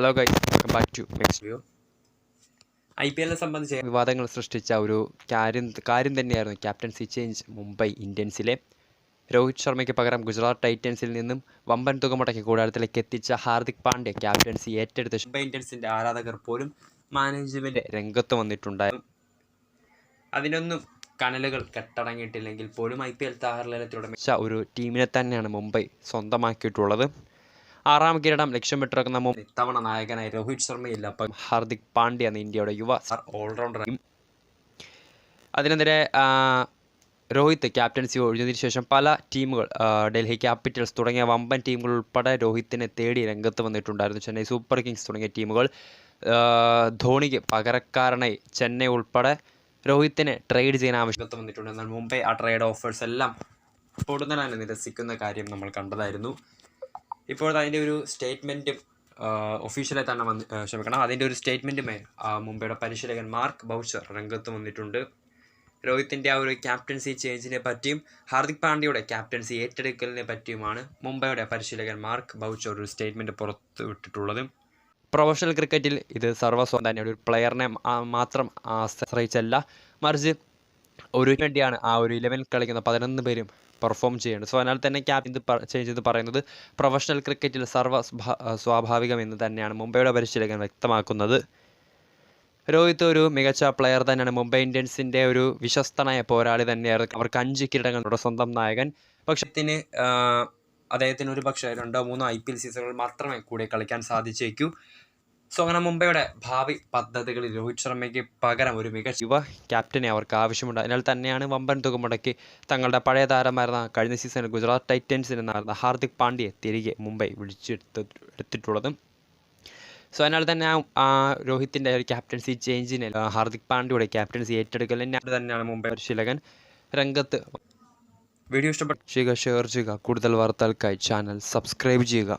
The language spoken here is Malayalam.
Hello guys welcome back to next view I P എല്ലിനെ സംബന്ധിച്ച് വിവാദങ്ങൾ സൃഷ്ടിച്ച ഒരു കാര്യം കാര്യം തന്നെയായിരുന്നു ക്യാപ്റ്റൻസി ചേഞ്ച് മുംബൈ ഇന്ത്യൻസിലെ രോഹിത് ശർമ്മയ്ക്ക് പകരം ഗുജറാത്ത് ടൈറ്റൻസിൽ നിന്നും വമ്പൻ തുക മുടക്കി കൂടാരത്തിലേക്ക് എത്തിച്ച ഹാർദിക് പാണ്ഡ്യ ക്യാപ്റ്റൻസി ഏറ്റെടുത്ത മുംബൈ ഇന്ത്യൻസിന്റെ ആരാധകർ പോലും മാനേജ്മെന്റ് രംഗത്ത് വന്നിട്ടുണ്ടായിരുന്നു അതിനൊന്നും കനലുകൾ കെട്ടടങ്ങിയിട്ടില്ലെങ്കിൽ പോലും ഐ പി എൽ താരലേലത്തിലൂടെ മികച്ച ഒരു ടീമിനെ തന്നെയാണ് മുംബൈ സ്വന്തമാക്കിയിട്ടുള്ളത്. ആറാം കിരീടം ലക്ഷ്യമിട്ടിറക്കുന്ന ഇത്തവണ നായകനായി രോഹിത് ശർമ്മയില്ല. ഹാർദിക് പാണ്ഡ്യ എന്ന ഇന്ത്യയുടെ യുവ ഓൾറൗണ്ടർ അതിനെതിരെ രോഹിത് ക്യാപ്റ്റൻസി ഒഴിഞ്ഞതിന് ശേഷം പല ടീമുകൾ ഡൽഹി ക്യാപിറ്റൽസ് തുടങ്ങിയ വമ്പൻ ടീമുകൾ ഉൾപ്പെടെ രോഹിത്തിനെ തേടി രംഗത്ത് വന്നിട്ടുണ്ടായിരുന്നു. ചെന്നൈ സൂപ്പർ കിങ്സ് തുടങ്ങിയ ടീമുകൾ ധോണിക്ക് പകരക്കാരനായി ചെന്നൈ ഉൾപ്പെടെ രോഹിത്തിനെ ട്രേഡ് ചെയ്യാൻ ആവശ്യത്ത് വന്നിട്ടുണ്ട്. എന്നാൽ മുംബൈ ആ ട്രേഡ് ഓഫേഴ്സ് എല്ലാം പൊടുന്നതിനെ നിരസിക്കുന്ന കാര്യം നമ്മൾ കണ്ടതായിരുന്നു. ഇപ്പോൾ അതിന്റെ ഒരു സ്റ്റേറ്റ്മെന്റും ഒഫീഷ്യലായി തന്നെ വന്ന് ക്ഷമിക്കണം. അതിന്റെ ഒരു സ്റ്റേറ്റ്മെന്റുമേ മുംബൈയുടെ പരിശീലകൻ മാർക്ക് ബൗച്ചർ രംഗത്ത് വന്നിട്ടുണ്ട്. രോഹിത്തിന്റെ ആ ഒരു ക്യാപ്റ്റൻസി ചേഞ്ചിനെ പറ്റിയും ഹാർദിക് പാണ്ഡ്യയുടെ ക്യാപ്റ്റൻസി ഏറ്റെടുക്കലിനെ പറ്റിയുമാണ് മുംബൈയുടെ പരിശീലകൻ മാർക്ക് ബൗച്ചർ ഒരു സ്റ്റേറ്റ്മെന്റ് പുറത്ത് വിട്ടിട്ടുള്ളത്. പ്രൊഫഷണൽ ക്രിക്കറ്റിൽ ഇത് സർവസ്വം തന്നെ ഒരു പ്ലെയറിനെ മാത്രം ആശ്രയിച്ചല്ല. മറിച്ച് ഒരു വേണ്ടിയാണ് ആ ഒരു ഇലവൻ കളിക്കുന്ന പതിനൊന്ന് പേരും പെർഫോം ചെയ്യേണ്ടത് സോ അതിനാൽ തന്നെ ക്യാപ്റ്റൻ ഇത് ചെയ്ത് പറയുന്നത് പ്രൊഫഷണൽ ക്രിക്കറ്റിൽ സർവ സ്വാ- സ്വാഭാവികം എന്ന് തന്നെയാണ് മുംബൈയുടെ പരിശീലകൻ വ്യക്തമാക്കുന്നത്. രോഹിത് ഒരു മികച്ച പ്ലെയർ തന്നെയാണ്. മുംബൈ ഇന്ത്യൻസിന്റെ ഒരു വിശ്വസ്തനായ പോരാളി തന്നെയായിരുന്നു അവർക്ക് അഞ്ച് കിരീടങ്ങളുടെ സ്വന്തം നായകൻ. പക്ഷേ ഇതിന് അദ്ദേഹത്തിന് ഒരു പക്ഷേ രണ്ടോ മൂന്നോ ഐ പി എൽ സീസണുകൾ മാത്രമേ കൂടെ കളിക്കാൻ സാധിച്ചേക്കൂ. സോ അങ്ങനെ മുംബൈയുടെ ഭാവി പദ്ധതികളിൽ രോഹിത് ശർമ്മയ്ക്ക് പകരം ഒരു മികച്ച യുവ ക്യാപ്റ്റനെ അവർക്ക് ആവശ്യമുണ്ട്. അതിനാൽ തന്നെയാണ് വമ്പൻ തുക മുടക്കി തങ്ങളുടെ പഴയ താരമായിരുന്ന കഴിഞ്ഞ സീസണിൽ ഗുജറാത്ത് ടൈറ്റൻസിൽ നിന്നായിരുന്ന ഹാർദിക് പാണ്ഡ്യയെ തിരികെ മുംബൈ വിളിച്ചെടുത്ത് എടുത്തിട്ടുള്ളത്. സോ അതിനാൽ തന്നെ ആ- രോഹിത്തിന്റെ ഒരു ക്യാപ്റ്റൻസി ചേഞ്ചിനെ ഹാർദിക് പാണ്ഡ്യയുടെ ക്യാപ്റ്റൻസി ഏറ്റെടുക്കൽ തന്നെയാണ് മുംബൈ പരിശീലകൻ രംഗത്ത് വീഡിയോ ഇഷ്ടപ്പെട്ട ഷെയർ ചെയ്യുക. കൂടുതൽ വാർത്തകൾക്കായി ചാനൽ സബ്സ്ക്രൈബ് ചെയ്യുക.